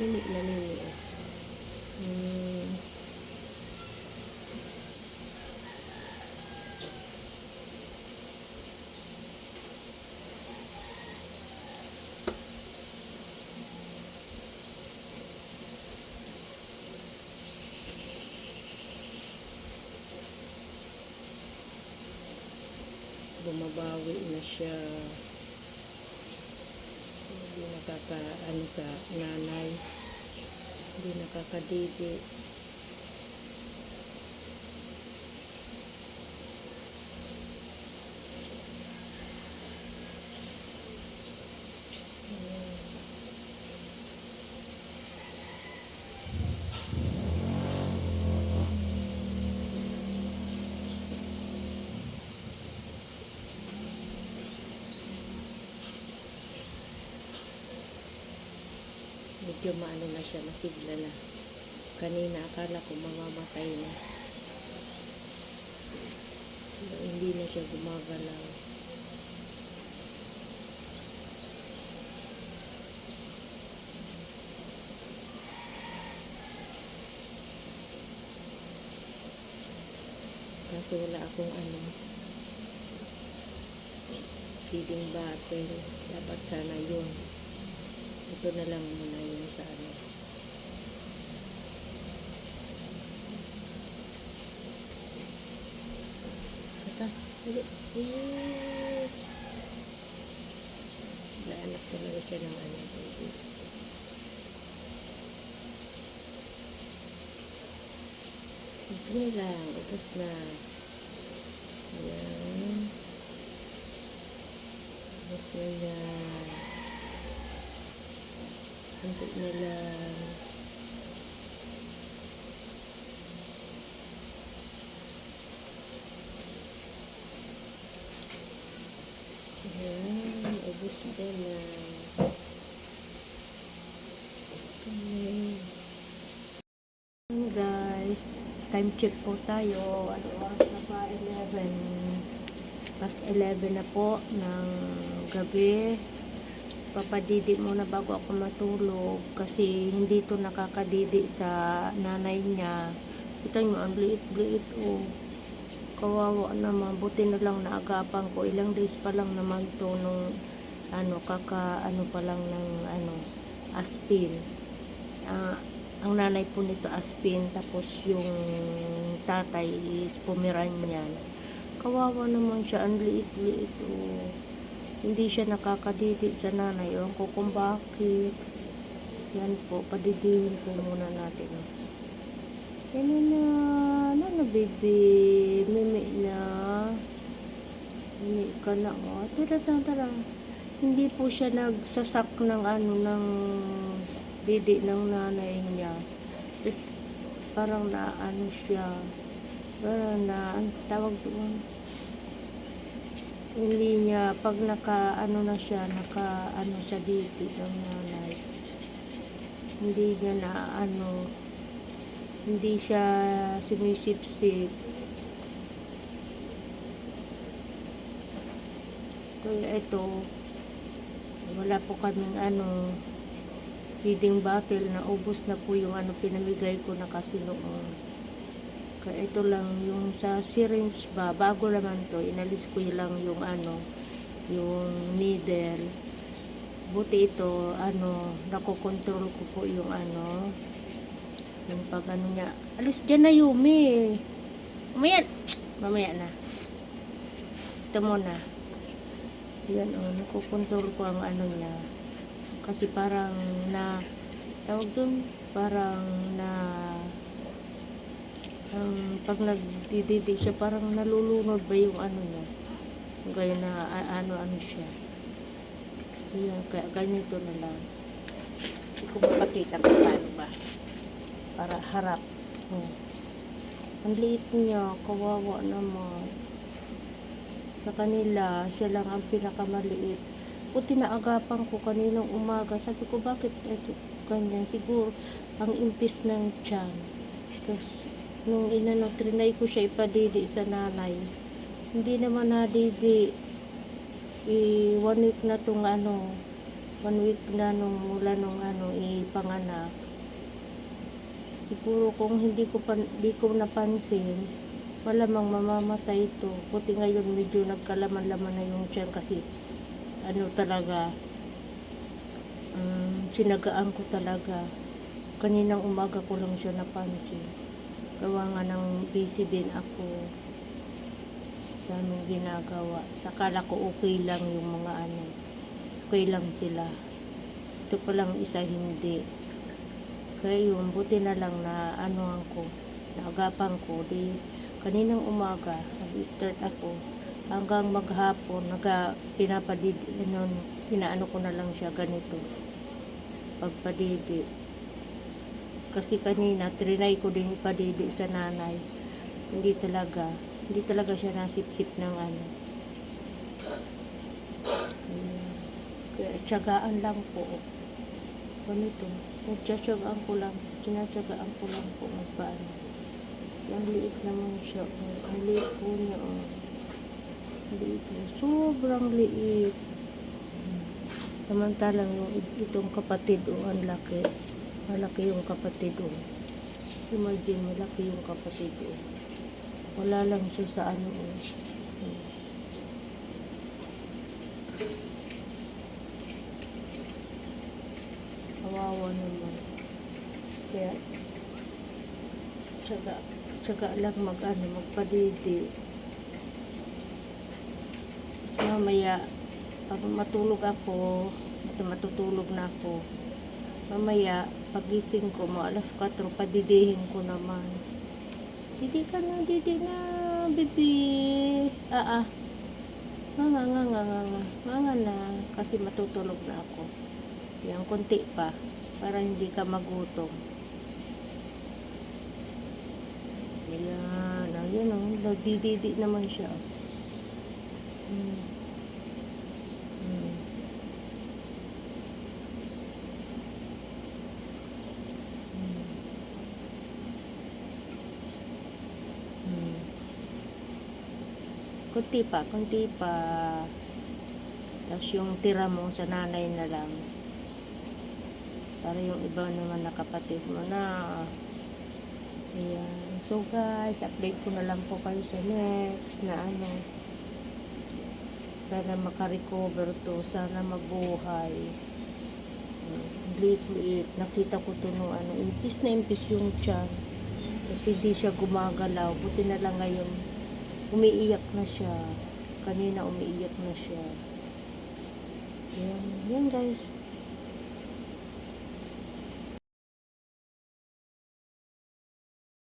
Mimi na mimi. oh. Hmm. bumabawi na siya hindi nakaka ano sa nanay. Hindi nakakadidi medyo maano na siya masigla na. Kanina akala ko mamamatay na. Pero hindi na siya gumagalaw. Kaso wala akong ano feeding bottle. Dapat sana yun ito na lang muna yun sa ano dali. Eh. Naanak talaga siya ng ano, baby. Sige lang, ubos na. Ayan. Ubos na yan. Kunti na lang. Ayan, ubos na na. Okay. Guys, time check po tayo. Ano oras na pa? 11. Past 11 na po ng gabi papadidi muna bago ako matulog kasi hindi to nakakadidi sa nanay niya. Kita nyo ang liit-liit oh. Kawawa naman. Buti na lang naagapan ko. Ilang days pa lang naman to nung ano kaka ano pa lang ng ano aspin. Ah, ang nanay po nito aspin. Tapos yung tatay is pomeranian kawawa naman siya. Ang liit-liit oh hindi siya nakakadidi sa nanay. Ewan ko kung bakit. Yan po, padidihin po muna natin. Yan na. Ano na, baby? Mimi na. Mimi ka na. Oh. Tara, tara, tara. Hindi po siya nagsasak ng ano, ng didi ng nanay niya. Tapos, parang na ano siya. Parang na, tawag doon hindi niya pag naka ano na siya naka ano sa dito ng nanay. Hindi niya na ano hindi siya sumisipsip kaya ito wala po kaming ano feeding bottle. Na ubos na po yung ano pinamigay ko na kasi noon kaya ito lang yung sa syringe ba, bago naman to, inalis ko lang yung ano, yung needle. Buti ito, ano, nakokontrol ko po yung ano, yung pag ano niya. Alis dyan na Yumi. Mamaya, mamaya na. Ito muna. Yan oh, nakokontrol ko ang ano niya. Kasi parang na, tawag dun, parang na, ang pag nagdididi siya parang nalulunod ba yung ano niya? Kaya na a- ano ano siya? Yan kaya ganito na lang. Hindi ko mapakita kung paano ba. Para harap. Hmm. ang liit niya kawawa naman. Sa kanila siya lang ang pinakamaliit. Puti naagapan ko kaninang umaga. Sabi ko bakit ito ganyan? Siguro ang impis ng tiyan. Tapos nung inano, trinay ko siya ipadidi sa nanay. Hindi naman nadidi. I one week na tong ano, one week na nung mula nung ano ipanganak siguro kung hindi ko pan, hindi ko napansin malamang mamamatay ito puti ngayon medyo nagkalaman-laman na yung tiyan kasi ano talaga um, sinagaan ko talaga kaninang umaga ko lang siya napansin gawa nga ng busy din ako. Daming ginagawa. Sakala ko okay lang yung mga ano. Okay lang sila. Ito pa lang isa hindi. Kaya yun buti na lang na ano ko naagapan ko. Di kaninang umaga nag-start ako. Hanggang maghapon naga pinapadid ano, pinaano ko na lang siya ganito. Pagpadidi kasi kanina trinay ko din ipadidi sa nanay. Hindi talaga hindi talaga siya nasipsip ng ano. Kaya tiyagaan lang po. Ganito nagtsatsagaan ko lang tinatsagaan ko lang po magpaano ang liit naman siya oh. ang liit po niya oh. Liit sobrang liit. Samantalang itong kapatid oh, ang laki malaki yung kapatid oh. si Marjin malaki yung kapatid oh. wala lang siya sa ano oh. Hmm. kawawa naman kaya tsaga tsaga lang mag ano magpadidi mamaya pag matulog ako at matutulog na ako mamaya pagising ko mo alas 4 padidihin ko naman. Hindi ka na didi na bibi. Ah ah. Nga nga nga nga nga. Nga na kasi matutulog na ako. Yan konti pa para hindi ka magutom. Yan ayan o oh. nagdididi naman siya oh. hmm. Kunti pa, kunti pa. Tapos yung tira mo sa nanay na lang. Para yung iba naman na kapatid mo na Ayan. So guys, update ko na lang po kayo sa next na ano. Sana makarecover to. Sana mabuhay. Liit-liit. Nakita ko to no ano. Impis na impis yung tiyan. Kasi di siya gumagalaw. Buti na lang ngayon. Umiiyak na siya. Kanina umiiyak na siya. Ayan. Yan guys.